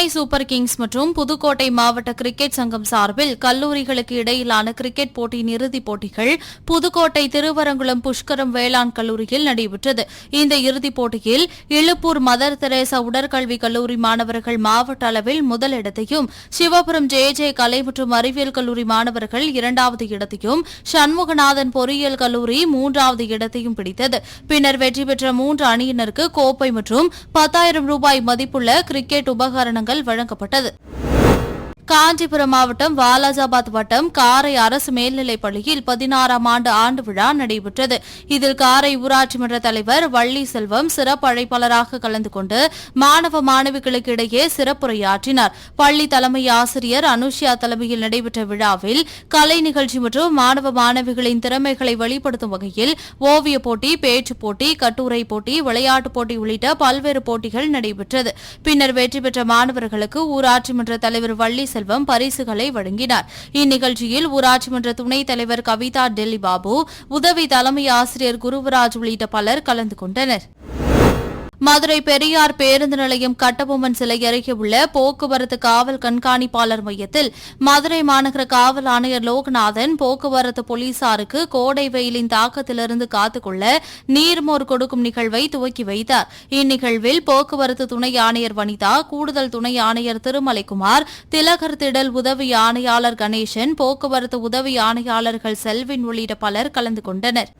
Chennai super Kings மற்றும் புதுக்கோட்டை மாவட்ட cricket சங்கம் சார்பில் கல்லூரிகளுக்கு இடையிலான கிரிக்கெட் போட்டியின் இறுதிப் போட்டிகள் புதுக்கோட்டை திருவரங்குளம் புஷ்கரம் வேளாண் கல்லூரியில் நடைபெற்றது. இந்த இறுதிப் போட்டியில் இழுப்பூர் மதர் தெரேசா உடற்கல்வி கல்லூரி மாணவர்கள் மாவட்ட அளவில் முதலிடத்தையும் சிவபுரம் ஜே ஜே கலை மற்றும் அறிவியல் கல்லூரி மாணவர்கள் இரண்டாவது இடத்தையும் சண்முகநாதன் பொறியியல் கல்லூரி மூன்றாவது இடத்தையும் பிடித்தது. பின்னர் வெற்றி பெற்ற மூன்று அணியினருக்கு கோப்பை மற்றும் பத்தாயிரம் ரூபாய் மதிப்புள்ள கிரிக்கெட் உபகரணங்கள் வழங்கப்பட்டது. காஞ்சிபுரம் மாவட்டம் வாலாஜாபாத் வட்டம் காரை அரசு மேல்நிலைப் பள்ளியில் பதினாறாம் ஆண்டு ஆண்டு விழா நடைபெற்றது. இதில் காரை ஊராட்சி மன்ற தலைவர் வள்ளி செல்வம் சிறப்பு அழைப்பாளராக கலந்து கொண்டு மாணவ மாணவிகளுக்கு இடையே சிறப்புரையாற்றினார். பள்ளி தலைமை ஆசிரியர் அனுஷியா தலைமையில் நடைபெற்ற விழாவில் கலை நிகழ்ச்சி மற்றும் மாணவ மாணவிகளின் திறமைகளை வெளிப்படுத்தும் வகையில் ஓவியப் போட்டி பேச்சுப் போட்டி கட்டுரை போட்டி விளையாட்டுப் போட்டி உள்ளிட்ட பல்வேறு போட்டிகள் நடைபெற்றது. பின்னர் வெற்றி பெற்ற மாணவர்களுக்கு ஊராட்சி மன்ற தலைவர் வள்ளி செல்வம் பரிசுகளை வழங்கினார். இந்நிகழ்ச்சியில் ஊராட்சி மன்ற துணைத் தலைவர் கவிதா டெல்லி பாபு உதவி தலைமை ஆசிரியர் குருவராஜ் உள்ளிட்ட பலர் கலந்து கொண்டனர். மதுரை பெரியார் பேருந்து நிலையம் கட்டபொம்மன் சிலை அருகே உள்ள போக்குவரத்து காவல் கண்காணிப்பாளர் மையத்தில் மதுரை மாநகர காவல் ஆணையர் லோகநாதன் போக்குவரத்து போலீசாருக்கு கோடை வெயிலின் தாக்கத்திலிருந்து காத்துக்கொள்ள நீர்மோர் கொடுக்கும் நிகழ்வை துவக்கி வைத்தார். இந்நிகழ்வில் போக்குவரத்து துணை ஆணையர் வனிதா கூடுதல் துணை ஆணையர் திருமலைக்குமார் திலகர் திடல் உதவி ஆணையாளர் கணேசன் போக்குவரத்து உதவி ஆணையாளர்கள் செல்வின் உள்ளிட்ட பலர் கலந்து கொண்டனர்.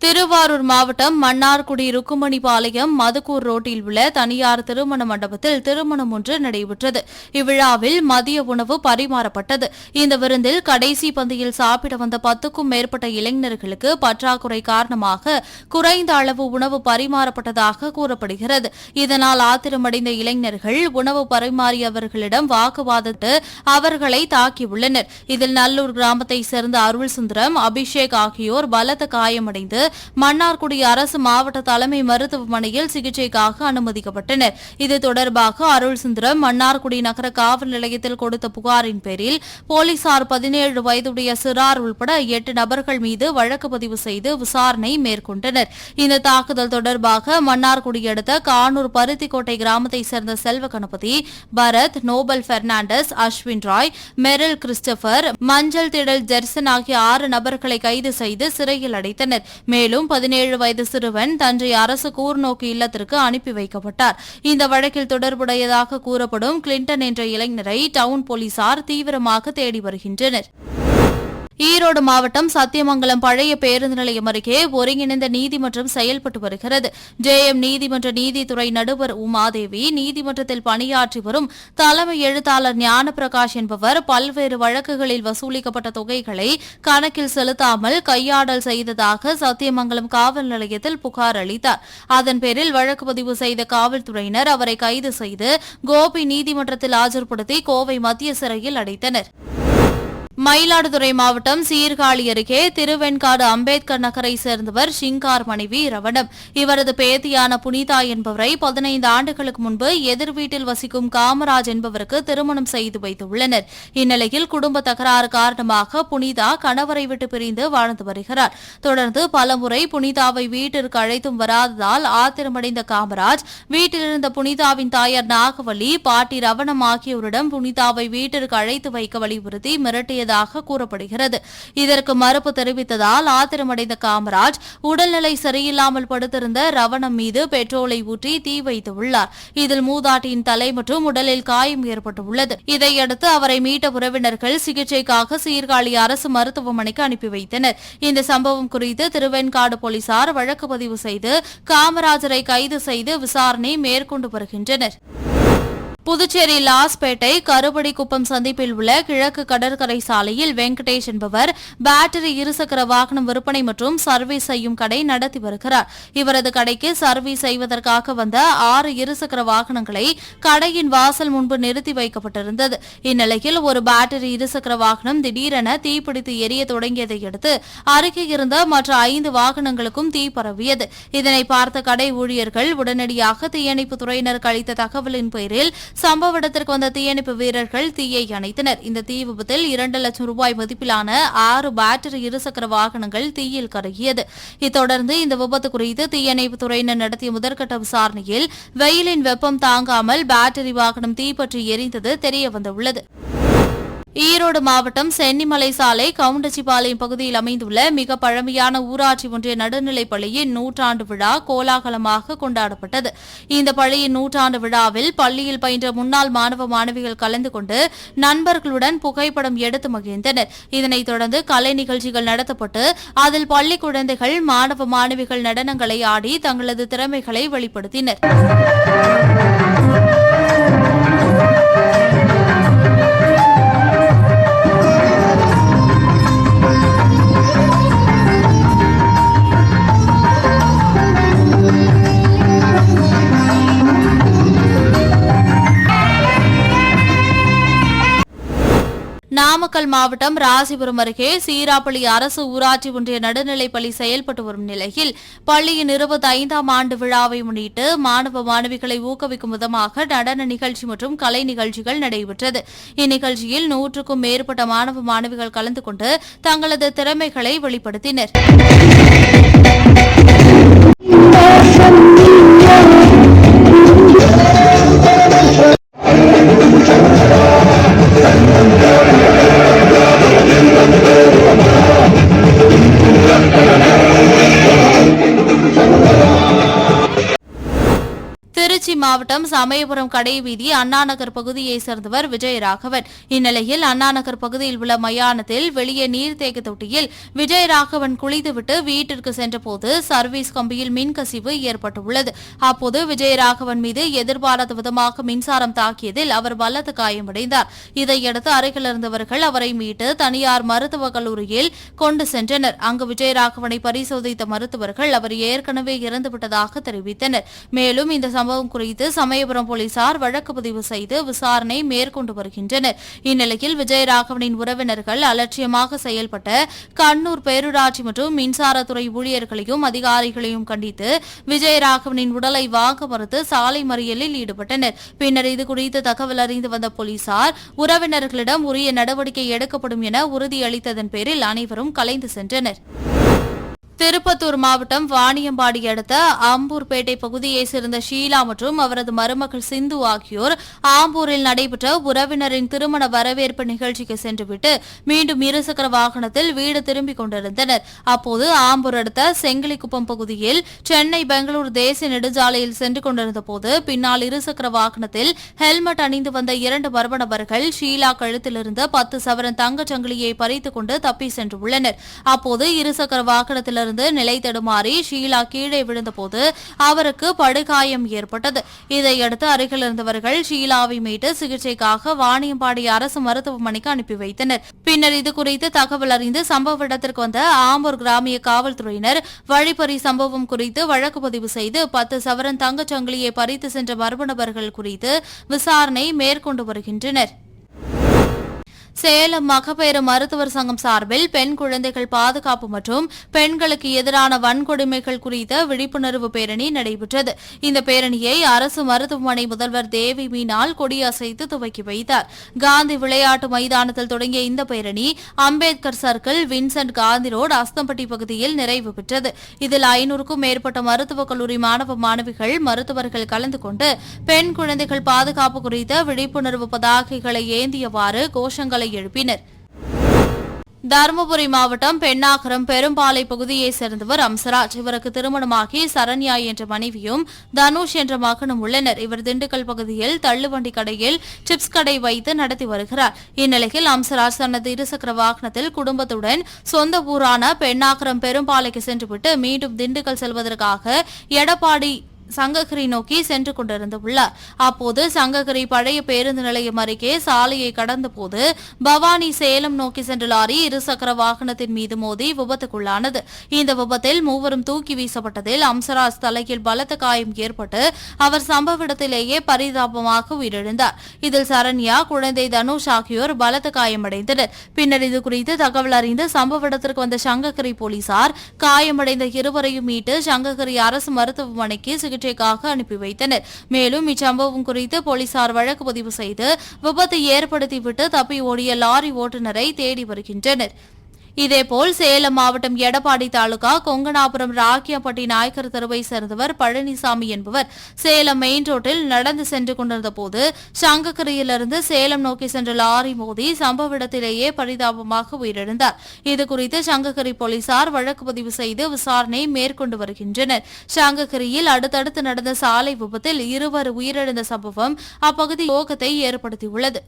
திருவாரூர் மாவட்டம் மன்னார்குடி ருக்குமணிபாளையம் மதுக்கூர் ரோட்டில் உள்ள தனியார் திருமண மண்டபத்தில் திருமணம் ஒன்று நடைபெற்றது. இவ்விழாவில் மதிய உணவு பரிமாறப்பட்டது. இந்த விருந்தில் கடைசி பந்தியில் சாப்பிட வந்த பத்துக்கும் மேற்பட்ட இளைஞர்களுக்கு பற்றாக்குறை காரணமாக குறைந்த அளவு உணவு பரிமாறப்பட்டதாக கூறப்படுகிறது. இதனால் ஆத்திரமடைந்த இளைஞர்கள் உணவு பரிமாறியவர்களிடம் வாக்குவாதத்து அவர்களை தாக்கியுள்ளனர். இதில் நல்லூர் கிராமத்தைச் சேர்ந்த அருள் சுந்தரம் அபிஷேக் ஆகியோர் பலத்த காயமடைந்து மன்னார்குடி அரசு மாவட்ட தலைமை மருத்துவமனையில் சிகிச்சைக்காக அனுமதிக்கப்பட்டனர். இது தொடர்பாக அருள் சுந்தரம் மன்னார்குடி நகர காவல் நிலையத்தில் கொடுத்த புகாரின் பேரில் போலீசார் பதினேழு வயதுடைய சிறார் உள்பட எட்டு நபர்கள் மீது வழக்கு பதிவு செய்து விசாரணை மேற்கொண்டனர். இந்த தாக்குதல் தொடர்பாக மன்னார்குடி அடுத்த கானூர் பருத்திக்கோட்டை கிராமத்தைச் சேர்ந்த Selva Ganapathi Bharath Nobel Fernandes Ashwin Rai Meryl Christopher மஞ்சள் திடல் ஜெர்சன் ஆகிய ஆறு நபர்களை கைது செய்து சிறையில் அடைத்தனர். மேலும் பதினேழு வயது சிறுவன் தஞ்சை அரசு கூர்நோக்கு இல்லத்திற்கு அனுப்பி வைக்கப்பட்டார். இந்த வழக்கில் தொடர்புடையதாக கூறப்படும் கிளின்டன் என்ற இளைஞரை டவுன் போலீசார் தீவிரமாக தேடி வருகின்றனர். ஈரோடு மாவட்டம் சத்தியமங்கலம் பழைய பேருந்து நிலையம் அருகே ஒருங்கிணைந்த நீதிமன்றம் செயல்பட்டு வருகிறது. ஜேஎம் நீதிமன்ற நீதித்துறை நடுவர் உமாதேவி நீதிமன்றத்தில் பணியாற்றி வரும் தலைமை எழுத்தாளர் ஞானபிரகாஷ் என்பவர் பல்வேறு வழக்குகளில் வசூலிக்கப்பட்ட தொகைகளை கணக்கில் செலுத்தாமல் கையாடல் செய்ததாக சத்தியமங்கலம் காவல் நிலையத்தில் புகார் அளித்தார். அதன் பேரில் வழக்கு பதிவு செய்த காவல்துறையினர் அவரை கைது செய்து கோபி நீதிமன்றத்தில் ஆஜர்படுத்தி கோவை மத்திய சிறையில் அடைத்தனர். மயிலாடுதுறை மாவட்டம் சீர்காழி அருகே திருவெண்காடு அம்பேத்கர் நகரை சேர்ந்தவர் ஷிங்கார் மனைவி ரவணம். இவரது பேத்தியான புனிதா என்பவரை பதினைந்து ஆண்டுகளுக்கு முன்பு எதிர் வீட்டில் வசிக்கும் காமராஜ் என்பவருக்கு திருமணம் செய்து வைத்துள்ளனர். இந்நிலையில் குடும்ப தகராறு காரணமாக புனிதா கணவரை விட்டு பிரிந்து வாழ்ந்து வருகிறார். தொடர்ந்து பலமுறை புனிதாவை வீட்டிற்கு அழைத்தும் வராததால் ஆத்திரமடைந்த காமராஜ் வீட்டிலிருந்த புனிதாவின் தாயார் நாகவல்லி பாட்டி ரவணம் ஆகியோரிடம் புனிதாவை வீட்டிற்கு அழைத்து வைக்க வலியுறுத்தி மிரட்டியதாக கூறப்படுகிறது. இதற்கு மறுப்பு தெரிவித்ததால் ஆத்திரமடைந்த காமராஜ் உடல்நிலை சரியில்லாமல் படுத்திருந்த ரவணம் மீது பெட்ரோலை ஊற்றி தீ வைத்துள்ளார் இதில் மூதாட்டியின் தலை மற்றும் உடலில் காயம் ஏற்பட்டுள்ளது. இதையடுத்து அவரை மீட்ட உறவினர்கள் சிகிச்சைக்காக சீர்காழி அரசு மருத்துவமனைக்கு அனுப்பி வைத்தனர். இந்த சம்பவம் குறித்து திருவெண்காடு போலீசார் வழக்கு பதிவு செய்து காமராஜரை கைது செய்து விசாரணை மேற்கொண்டு வருகின்றனர். புதுச்சேரி லாஸ்பேட்டை கருபடிக்குப்பம் சந்திப்பில் உள்ள கிழக்கு கடற்கரை சாலையில் வெங்கடேஷ் என்பவர் பேட்டரி இருசக்கர வாகனம் விற்பனை மற்றும் சர்வீஸ் செய்யும் கடை நடத்தி வருகிறார். இவரது கடைக்கு சர்வீஸ் செய்வதற்காக வந்த ஆறு இருசக்கர வாகனங்களை கடையின் வாசல் முன்பு நிறுத்தி வைக்கப்பட்டிருந்தது. இந்நிலையில் ஒரு பேட்டரி இருசக்கர வாகனம் திடீரென தீப்பிடித்து எரிய தொடங்கியதை அடுத்து அருகே இருந்த மற்ற ஐந்து வாகனங்களுக்கும் தீ பரவியது. இதனை பார்த்த கடை ஊழியர்கள் உடனடியாக தீயணைப்பு துறையினருக்கு அளித்த தகவலின் பேரில் சம்பவ இடத்திற்கு வந்த தீயணைப்பு வீரர்கள் தீயை அணைத்தனர். இந்த தீ விபத்தில் இரண்டு லட்சம் ரூபாய் மதிப்பிலான ஆறு பேட்டரி இருசக்கர வாகனங்கள் தீயில் கருகியது. இத்தொடர்ந்து இந்த விபத்து குறித்து தீயணைப்பு துறையினர் நடத்திய முதற்கட்ட விசாரணையில் வெயிலின் வெப்பம் தாங்காமல் பேட்டரி வாகனம் தீப்பற்றி எரிந்தது தெரியவந்துள்ளது. ஈரோடு மாவட்டம் சென்னிமலை சாலை கவுண்டச்சிபாளையம் பகுதியில் அமைந்துள்ள மிக பழமையான ஊராட்சி ஒன்றிய நடுநிலைப் பள்ளியின் நூற்றாண்டு விழா கோலாகலமாக கொண்டாடப்பட்டது. இந்த பள்ளியின் நூற்றாண்டு விழாவில் பள்ளியில் பயின்ற முன்னாள் மாணவ மாணவிகள் கலந்து கொண்டு நண்பர்களுடன் புகைப்படம் எடுத்து மகிழ்ந்தனர். இதனைத் தொடர்ந்து கலை நிகழ்ச்சிகள் நடத்தப்பட்டு அதில் பள்ளி குழந்தைகள் மாணவ மாணவிகள் நடனங்களை ஆடி தங்களது திறமைகளை வெளிப்படுத்தினர். நாமக்கல் மாவட்டம் ராசிபுரம் அருகே சீராப்பள்ளி அரசு ஊராட்சி ஒன்றிய நடுநிலைப்பள்ளி செயல்பட்டு வரும் நிலையில் பள்ளியின் இருபத்தி ஐந்தாம் ஆண்டு விழாவை முன்னிட்டு மாணவ மாணவிகளை ஊக்குவிக்கும் விதமாக நடன நிகழ்ச்சி மற்றும் கலை நிகழ்ச்சிகள் நடைபெற்றது. இந்நிகழ்ச்சியில் நூற்றுக்கும் மேற்பட்ட மாணவ மாணவிகள் கலந்து கொண்டு தங்களது திறமைகளை வெளிப்படுத்தினர். மாவட்டம் சமயபுரம் கடைவீதி அண்ணாநகர் பகுதியைச் சேர்ந்தவர் விஜயராகவன். இந்நிலையில் அண்ணாநகர் பகுதியில் உள்ள மயானத்தில் வெளியே நீர்த்தேக்க தொட்டியில் விஜயராகவன் குளித்துவிட்டு வீட்டிற்கு சென்றபோது சர்வீஸ் கம்பியில் மின்கசிவு ஏற்பட்டுள்ளது. அப்போது விஜயராகவன் மீது எதிர்பாராத விதமாக மின்சாரம் தாக்கியதில் அவர் பலத்த காயமடைந்தார். இதையடுத்து அருகில் இருந்தவர்கள் அவரை மீட்டு தனியார் மருத்துவக் கல்லூரியில் கொண்டு சென்றனர். அங்கு விஜயராகவனை பரிசோதித்த மருத்துவர்கள் அவர் ஏற்கனவே இறந்துவிட்டதாக தெரிவித்தனர். மேலும் இந்த சம்பவம் குறித்து காஞ்சிபுரம் போலீசார் வழக்கு பதிவு செய்து விசாரணை மேற்கொண்டு வருகின்றனர். இந்நிலையில் விஜயராகவனின் உறவினர்கள் அலட்சியமாக செயல்பட்ட கண்ணூர் பேரூராட்சி மற்றும் மின்சாரத்துறை ஊழியர்களையும் அதிகாரிகளையும் கண்டித்து விஜயராகவனின் உடலை வாங்க மறுத்து சாலை மறியலில் ஈடுபட்டனர். பின்னர் இதுகுறித்து தகவல் அறிந்து வந்த போலீசார் உறவினர்களிடம் உரிய நடவடிக்கை எடுக்கப்படும் என உறுதியளித்ததன் பேரில் அனைவரும் கலைந்து சென்றனர். திருப்பத்தூர் மாவட்டம் வாணியம்பாடி அடுத்த ஆம்பூர்பேட்டை பகுதியைச் சேர்ந்த ஷீலா மற்றும் அவரது மருமகள் சிந்து ஆகியோர் ஆம்பூரில் நடைபெற்ற உறவினரின் திருமண வரவேற்பு நிகழ்ச்சிக்கு சென்றுவிட்டு மீண்டும் இருசக்கர வாகனத்தில் வீடு திரும்பிக் கொண்டிருந்தனர். அப்போது ஆம்பூர் அடுத்த செங்கிலிக்குப்பம் பகுதியில் சென்னை பெங்களூர் தேசிய நெடுஞ்சாலையில் சென்று கொண்டிருந்த போது பின்னால் இருசக்கர வாகனத்தில் ஹெல்மெட் அணிந்து வந்த இரண்டு மர்ம நபர்கள் ஷீலா கழுத்திலிருந்து பத்து சவரன் தங்கச் சங்கிலியை பறித்துக் கொண்டு தப்பி சென்றுள்ளனர் அப்போது இருசக்கர வாகனத்திலிருந்து நிலை தடுமாறி ஷீலா கீழே விழுந்தபோது அவருக்கு படுகாயம் ஏற்பட்டது. இதையடுத்து அருகில் இருந்தவர்கள் ஷீலாவை மீட்டு சிகிச்சைக்காக வாணியம்பாடி அரசு மருத்துவமனைக்கு அனுப்பி வைத்தனர். பின்னர் இதுகுறித்து தகவல் அறிந்து சம்பவ இடத்திற்கு வந்த ஆம்பூர் கிராமிய காவல்துறையினர் வழிப்பறி சம்பவம் குறித்து வழக்கு பதிவு செய்து பத்து சவரன் தங்கச்சங்கிலியை பறித்து சென்ற மர்ம நபர்கள் குறித்து விசாரணை மேற்கொண்டு வருகின்றனர். சேலம் மகப்பேறு மருத்துவர் சங்கம் சார்பில் பெண் குழந்தைகள் பாதுகாப்பு மற்றும் பெண்களுக்கு எதிரான வன்கொடுமைகள் குறித்த விழிப்புணர்வு பேரணி நடைபெற்றது. இந்த பேரணியை அரசு மருத்துவமனை முதல்வர் தேவி மீனால் கொடியசைத்து துவக்கி வைத்தார். காந்தி விளையாட்டு மைதானத்தில் தொடங்கிய இந்த பேரணி Ambedkar circle Vincent Gandhi road Asthampatti பகுதியில் நிறைவு பெற்றது. இதில் ஐநூறுக்கும் மேற்பட்ட மருத்துவக் கல்லூரி மாணவ மாணவிகள் மருத்துவர்கள் கலந்து கொண்டு பெண் குழந்தைகள் பாதுகாப்பு குறித்த விழிப்புணர்வு பதாகைகளை ஏந்தியவாறு கோஷங்களை எழுப்பினர் தருமபுரி மாவட்டம் பெண்ணாகரம் பெரும்பாலை பகுதியைச் சேர்ந்தவர் அம்சராஜ். இவருக்கு திருமணமாகி சரண்யா என்ற மனைவியும் தனுஷ் என்ற மகனும் உள்ளனர். இவர் திண்டுக்கல் பகுதியில் தள்ளுவண்டி கடையில் சிப்ஸ் கடை வைத்து நடத்தி வருகிறார். இந்நிலையில் அம்சராஜ் தனது இருசக்கர வாகனத்தில் குடும்பத்துடன் சொந்த ஊரான பெண்ணாகரம் பெரும்பாலைக்கு சென்றுவிட்டு மீண்டும் திண்டுக்கல் செல்வதற்காக எடப்பாடி சங்ககிரி நோக்கி சென்று கொண்டிருந்துள்ளார் அப்போது சங்ககிரி பழைய பேருந்து நிலையம் அருகே சாலையை கடந்தபோது பவானி சேலம் நோக்கி சென்ற லாரி இருசக்கர வாகனத்தின் மீது மோதி விபத்துக்குள்ளானது. இந்த விபத்தில் மூவரும் தூக்கி வீசப்பட்டதில் அம்சராஜ் தலையில் பலத்த காயம் ஏற்பட்டு அவர் சம்பவ இடத்திலேயே பரிதாபமாக உயிரிழந்தார். இதில் சரண்யா குழந்தை தனுஷ் ஆகியோர் பலத்த காயமடைந்தனர். பின்னர் இதுகுறித்து தகவல் அறிந்து சம்பவ இடத்திற்கு வந்த சங்ககிரி போலீசார் காயமடைந்த இருவரையும் மீட்டு சங்ககிரி அரசு மருத்துவமனைக்கு சிகிச்சை சிகிச்சைக்காக அனுப்பி வைத்தனர். மேலும் இச்சம்பவம் குறித்து போலீசார் வழக்கு பதிவு செய்து விபத்து ஏற்படுத்திவிட்டு தப்பி ஓடிய லாரி ஓட்டுநரை தேடி வருகின்றனர். இதேபோல் சேலம் மாவட்டம் எடப்பாடி தாலுகா கொங்கனாபுரம் ராக்கியப்பட்டி நாயக்கர் தெருவை சேர்ந்தவர் பழனிசாமி என்பவர் சேலம் மெயின் ரோட்டில் நடந்து சென்று கொண்டிருந்த போது சங்கக்கரையிலிருந்து சேலம் நோக்கி சென்ற லாரி மோதி சம்பவ இடத்திலேயே பரிதாபமாக உயிரிழந்தார். இதுகுறித்து சங்ககிரி போலீசார் வழக்கு பதிவு செய்து விசாரணை மேற்கொண்டு வருகின்றனர். சங்ககிரியில் அடுத்தடுத்து நடந்த சாலை விபத்தில் இருவர் உயிரிழந்த சம்பவம் அப்பகுதி யோகத்தை ஏற்படுத்தியுள்ளது.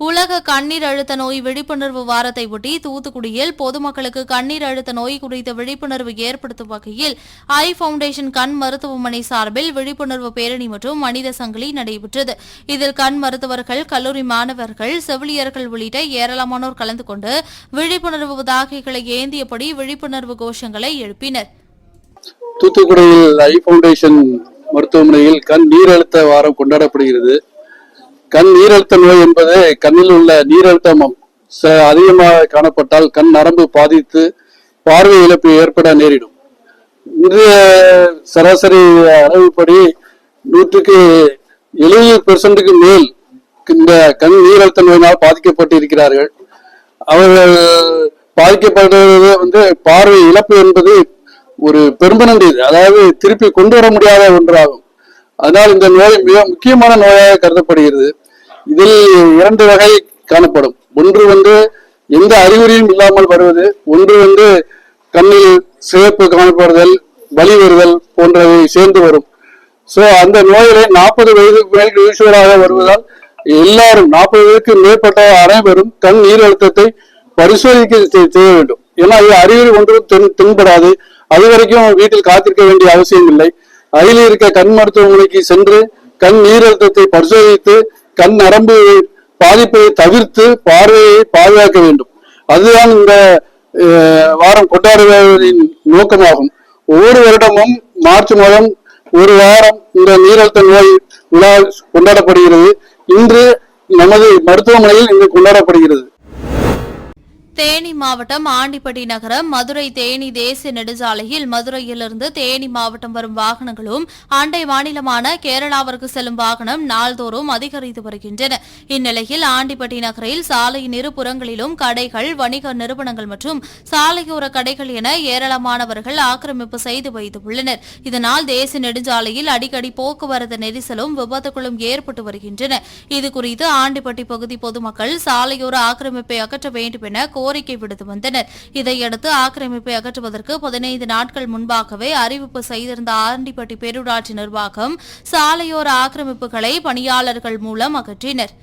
உலக கண்ணீர் அழுத்த நோய் விழிப்புணர்வு வாரத்தை ஒட்டி தூத்துக்குடியில் பொதுமக்களுக்கு கண்ணீர் அழுத்த நோய் குறித்த விழிப்புணர்வு ஏற்படுத்தும் வகையில் ஐ பவுண்டேஷன் கண் மருத்துவமனை சார்பில் விழிப்புணர்வு பேரணி மற்றும் மனித சங்கிலி நடைபெற்றது. இதில் கண் மருத்துவர்கள் கல்லூரி மாணவர்கள் செவிலியர்கள் உள்ளிட்ட ஏராளமானோர் கலந்து கொண்டு விழிப்புணர்வு தாகைகளை ஏந்தியபடி விழிப்புணர்வு கோஷங்களை எழுப்பினர். தூத்துக்குடியில் ஐ பவுண்டேஷன் மருத்துவமனையில் கண் நீரழுத்த வாரம் கொண்டாடப்படுகிறது. கண் நீரழுத்த நோய் என்பது கண்ணில் உள்ள நீரழுத்தம் ச- அதிகமாக காணப்பட்டால் கண் நரம்பு பாதித்து பார்வை இழப்பு ஏற்பட நேரிடும். இன்றைய சராசரி அளவுப்படி நூற்றுக்கு எழுபது பெர்சன்ட்டுக்கு மேல் இந்த கண் நீரழுத்த நோயினால் பாதிக்கப்பட்டு இருக்கிறார்கள் அவர்கள் பாதிக்கப்படுறது வந்து பார்வை இழப்பு என்பது ஒரு பெரும்பனந்து அதாவது திருப்பி கொண்டு வர முடியாத ஒன்றாகும். அதனால் இந்த நோய் மிக முக்கியமான நோயாக கருதப்படுகிறது. இதில் இரண்டு வகை காணப்படும். ஒன்று வந்து எந்த அறிகுறியும் இல்லாமல் வருவது ஒன்று வந்து கண்ணில் சிவப்பு காணப்படுதல் வலி வருதல் போன்றவை சேர்ந்து வரும். சோ அந்த நோயிலே நாற்பது வயது மேல் யூஸ்வலாக வருவதால் எல்லாரும் நாற்பது வயதுக்கு மேற்பட்ட அனைவரும் கண் நீர் அழுத்தத்தை பரிசோதிக்க செய்- செய்ய வேண்டும். ஏன்னா இது அறிகுறி ஒன்றும் தென் தென்படாது. அது வரைக்கும் வீட்டில் காத்திருக்க வேண்டிய அவசியம் இல்லை அயில் இருக்க கண் மருத்துவமனைக்கு சென்று கண் நீர் அழுத்தத்தை பரிசோதித்து கண் நரம்பு பாதிப்பை தவிர்த்து பார்வையை பாதுகாக்க வேண்டும். அதுதான் இந்த வாரம் கொண்டாடுவதின் நோக்கமாகும். ஒவ்வொரு வருடமும் மார்ச் மாதம் ஒரு வாரம் இந்த நீரழுத்த நோய் விழா கொண்டாடப்படுகிறது. இன்று நமது மருத்துவமனையில் இங்கு கொண்டாடப்படுகிறது. தேனி மாவட்டம் ஆண்டிப்பட்டி நகரம் மதுரை தேனி தேசிய நெடுஞ்சாலையில் மதுரையிலிருந்து தேனி மாவட்டம் வரும் வாகனங்களும் அண்டை மாநிலமான கேரளாவிற்கு செல்லும் வாகனம் நாள்தோறும் அதிகரித்து வருகின்றன. இந்நிலையில் ஆண்டிப்பட்டி நகரில் சாலையின் இரு புறங்களிலும் கடைகள் வணிக நிறுவனங்கள் மற்றும் சாலையோர கடைகள் என ஏராளமானவர்கள் ஆக்கிரமிப்பு செய்து வைத்துள்ளனர். இதனால் தேசிய நெடுஞ்சாலையில் அடிக்கடி போக்குவரத்து நெரிசலும் விபத்துகளும் ஏற்பட்டு வருகின்றன. இதுகுறித்து ஆண்டிப்பட்டி பகுதி பொதுமக்கள் சாலையோர ஆக்கிரமிப்பை அகற்ற வேண்டும் என கோரிக்கை விடுத்து வந்தனர். இதையடுத்து ஆக்கிரமிப்பை அகற்றுவதற்கு பதினைந்து நாட்கள் முன்பாகவே அறிவிப்பு செய்திருந்த ஆரண்டிப்பட்டி பேரூராட்சி நிர்வாகம் சாலையோர ஆக்கிரமிப்புகளை பணியாளர்கள் மூலம் அகற்றினர்.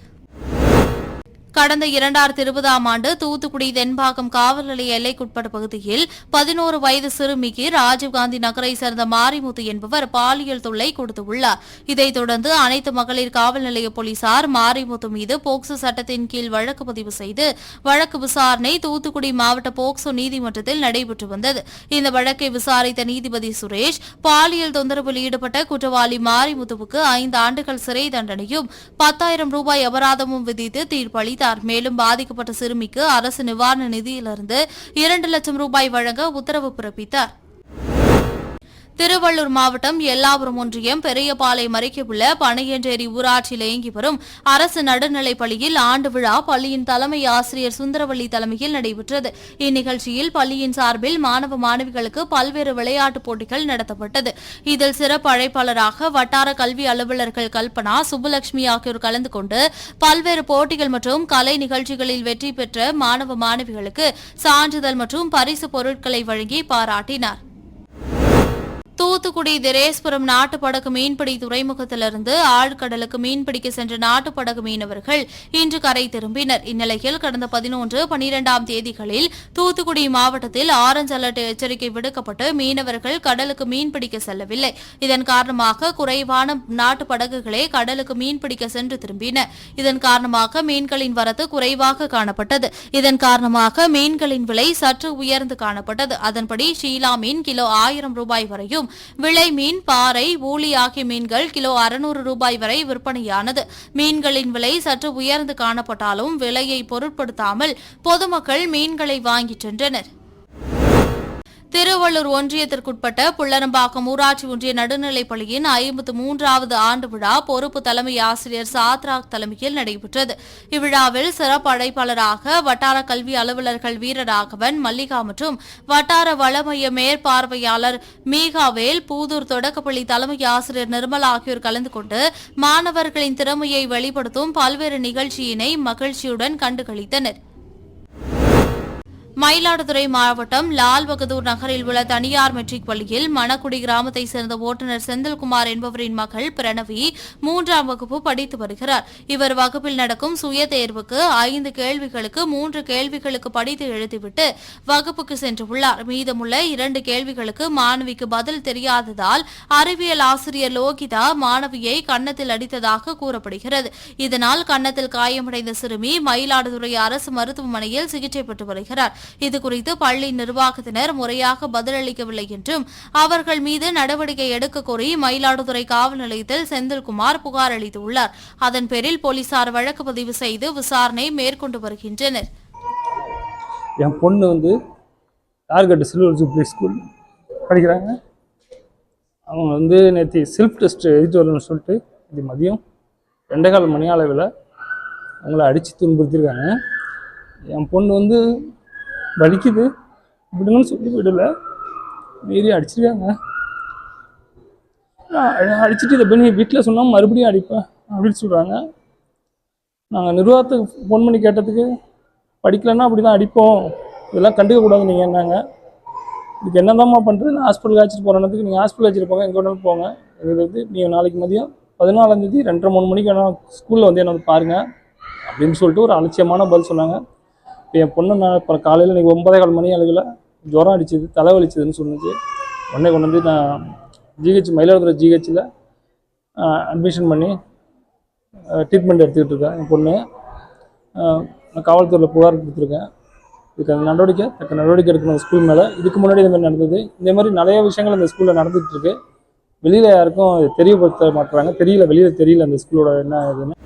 கடந்த இரண்டாயிரத்தி இருபதாம் ஆண்டு தூத்துக்குடி தென்பாக்கம் காவல் நிலைய எல்லைக்குட்பட்ட பகுதியில் பதினோரு வயது சிறுமிக்கு ராஜீவ்காந்தி நகரை சேர்ந்த மாரிமுத்து என்பவர் பாலியல் தொல்லை கொடுத்துள்ளார் இதைத் தொடர்ந்து அனைத்து மகளிர் காவல் நிலைய போலீசார் மாரிமுத்து மீது போக்சோ சட்டத்தின் கீழ் வழக்கு பதிவு செய்து வழக்கு விசாரணை தூத்துக்குடி மாவட்ட போக்சோ நீதிமன்றத்தில் நடைபெற்று வந்தது. இந்த வழக்கை விசாரித்த நீதிபதி சுரேஷ் பாலியல் தொந்தரவில் ஈடுபட்ட குற்றவாளி மாரிமுத்துவுக்கு ஐந்து ஆண்டுகள் சிறை தண்டனையும் பத்தாயிரம் ரூபாய் அபராதமும் விதித்து தீர்ப்பளித்தார். மேலும் பாதிக்கப்பட்ட சிறுமிக்கு அரசு நிவாரண நிதியிலிருந்து இரண்டு லட்சம் ரூபாய் வழங்க உத்தரவு பிறப்பித்தார். திருவள்ளூர் மாவட்டம் எல்லாபுரம் ஒன்றியம் பெரியபாளையம் அருகே உள்ள பனையன்றேரி ஊராட்சியில் இயங்கி வரும் அரசு நடுநிலைப் பள்ளியில் ஆண்டு விழா பள்ளியின் தலைமை ஆசிரியர் சுந்தரவள்ளி தலைமையில் நடைபெற்றது. இந்நிகழ்ச்சியில் பள்ளியின் சார்பில் மாணவ மாணவிகளுக்கு பல்வேறு விளையாட்டுப் போட்டிகள் நடத்தப்பட்டது. இதில் சிறப்பு அழைப்பாளராக வட்டார கல்வி அலுவலர்கள் கல்பனா சுப்புலட்சுமி ஆகியோர் கலந்து கொண்டு பல்வேறு போட்டிகள் மற்றும் கலை நிகழ்ச்சிகளில் வெற்றி பெற்ற மாணவ மாணவிகளுக்கு சான்றிதழ் மற்றும் பரிசு பொருட்களை வழங்கி பாராட்டினார். தூத்துக்குடி திரேஸ்புரம் நாட்டுப்படகு மீன்பிடி துறைமுகத்திலிருந்து ஆழ்கடலுக்கு மீன்பிடிக்க சென்ற நாட்டுப்படகு மீனவர்கள் இன்று கரை திரும்பினர். இந்நிலையில் கடந்த பதினொன்று பனிரெண்டாம் தேதிகளில் தூத்துக்குடி மாவட்டத்தில் ஆரஞ்ச் அலர்ட் எச்சரிக்கை விடுக்கப்பட்டு மீனவர்கள் கடலுக்கு மீன்பிடிக்க செல்லவில்லை. இதன் காரணமாக குறைவான நாட்டுப்படகுகளே கடலுக்கு மீன்பிடிக்க சென்று திரும்பின. இதன் காரணமாக மீன்களின் வரத்து குறைவாக காணப்பட்டது. இதன் காரணமாக மீன்களின் விலை சற்று உயர்ந்து காணப்பட்டது. அதன்படி ஷீலா மீன் கிலோ ஆயிரம் ரூபாய் வரையும் விளை மீன் பாறை ஊழி ஆகிய மீன்கள் கிலோ அறுநூறு ரூபாய் வரை விற்பனையானது. மீன்களின் விலை சற்று உயர்ந்து காணப்பட்டாலும் விலையை பொருட்படுத்தாமல் பொதுமக்கள் மீன்களை வாங்கிச் சென்றனர். திருவள்ளூர் ஒன்றியத்திற்குட்பட்ட புள்ளரம்பாக்கம் ஊராட்சி ஒன்றிய நடுநிலைப் பள்ளியின் ஐம்பத்து மூன்றாவது ஆண்டு விழா பொறுப்பு தலைமை ஆசிரியர் சாத்ராக் தலைமையில் நடைபெற்றது. இவ்விழாவில் சிறப்பு அழைப்பாளராக வட்டார கல்வி அலுவலர்கள் வீரராகவன் மல்லிகா மற்றும் வட்டார வளமைய மேற்பார்வையாளர் மீகாவேல் பூதூர் தொடக்கப்பள்ளி தலைமை ஆசிரியர் நிர்மலா ஆகியோர் கலந்து கொண்டு மாணவர்களின் திறமையை வெளிப்படுத்தும் பல்வேறு நிகழ்ச்சியினை மகிழ்ச்சியுடன் கண்டுகளித்தனர். மயிலாடுதுறை மாவட்டம் லால் பகதூர் நகரில் உள்ள தனியார் மெட்ரிக் பள்ளியில் மணக்குடி கிராமத்தைச் சேர்ந்த ஓட்டுநர் செந்தில்குமார் என்பவரின் மகள் பிரணவி மூன்றாம் வகுப்பு படித்து வருகிறார். இவர் வகுப்பில் நடக்கும் சுய தேர்வுக்கு ஐந்து கேள்விகளுக்கு மூன்று கேள்விகளுக்கு படித்து எழுதிவிட்டு வகுப்புக்கு சென்றுள்ளார் மீதமுள்ள இரண்டு கேள்விகளுக்கு மாணவிக்கு பதில் தெரியாததால் அறிவியல் ஆசிரியர் லோகிதா மாணவியை கன்னத்தில் அடித்ததாக கூறப்படுகிறது. இதனால் கன்னத்தில் காயமடைந்த சிறுமி மயிலாடுதுறை அரசு மருத்துவமனையில் சிகிச்சை பெற்று வருகிறார். இதுகுறித்து பள்ளி நிர்வாகத்தினர் முறையாக பதிலளிக்கவில்லை என்றும் அவர்கள் மீது நடவடிக்கை எடுக்க கோரி மயிலாடுதுறை காவல் நிலையத்தில் செந்தில்குமார் புகார் அளித்துள்ளார். அதன் பேரில் போலீசார் வழக்கு பதிவு செய்து விசாரணை மேற்கொண்டு வருகின்றனர். என் பொண்ணு வந்து டார்கெட் சில்வர் ஜூப்ளி ஸ்கூல் படிக்கிறாங்க. அவங்க வந்து நேற்று செல்ஃப் டெஸ்ட் எழுதிட்டு வரணும்னு சொல்லிட்டு இது மதியம் ரெண்டே கால் மணி அளவில் அவங்கள அடித்து துன்புறுத்திருக்காங்க என் பொண்ணு வந்து வலிக்குது. விடுங்கன்னு சொல்லி விடல. மீறி அடிச்சிருக்காங்க. அடிச்சுட்டு இதை பண்ணி வீட்டில் சொன்னால் மறுபடியும் அடிப்பேன் அப்படின்னு சொல்கிறாங்க நாங்கள் நிர்வாகத்துக்கு ஃபோன் பண்ணி கேட்டதுக்கு படிக்கலைன்னா அப்படி தான் அடிப்போம். இதெல்லாம் கண்டுக்க கூடாது நீங்கள் என்னங்க. இதுக்கு என்னதாம்மா பண்ணுறது நான் ஹாஸ்பிட்டல் அழைச்சிட்டு போகிறதுக்கு நீங்கள் ஹாஸ்பிட்டல் அழைச்சிட்டு போங்க எங்கே வேணாலும் போங்க. இது வந்து நீங்கள் நாளைக்கு மதியம் பதினாலாந்தேதி ரெண்டரை மூணு மணிக்கு வேணா ஸ்கூலில் வந்து என்ன வந்து பாருங்கள் அப்படின்னு சொல்லிட்டு ஒரு அலட்சியமான பதில் சொன்னாங்க. இப்போ என் பொண்ணு நான் இப்போ காலையில் இன்றைக்கி ஒன்பதே கால் மணி அளவில் ஜுரம் அடிச்சது தலைவலிச்சதுன்னு சொன்னிச்சு சொன்னுச்சு உடனே கொண்டு வந்து நான் ஜிஹெச் மயிலாடுதுறை ஜிஹெச்சில் அட்மிஷன் பண்ணி ட்ரீட்மெண்ட் எடுத்துக்கிட்டு இருக்கேன் என் பொண்ணு. நான் காவல்துறையில் புகார் கொடுத்துருக்கேன். இதுக்கு அந்த நடவடிக்கை தக்க நடவடிக்கை எடுக்கணும் ஸ்கூல் மேலே. இதுக்கு முன்னாடி இந்த மாதிரி நடந்தது. இந்த மாதிரி நிறைய விஷயங்கள் இந்த ஸ்கூலில் நடந்துகிட்டு இருக்கு. வெளியில் யாருக்கும் தெரியப்படுத்த மாட்டுறாங்க தெரியல வெளியில் தெரியல அந்த ஸ்கூலோட என்ன இதுன்னு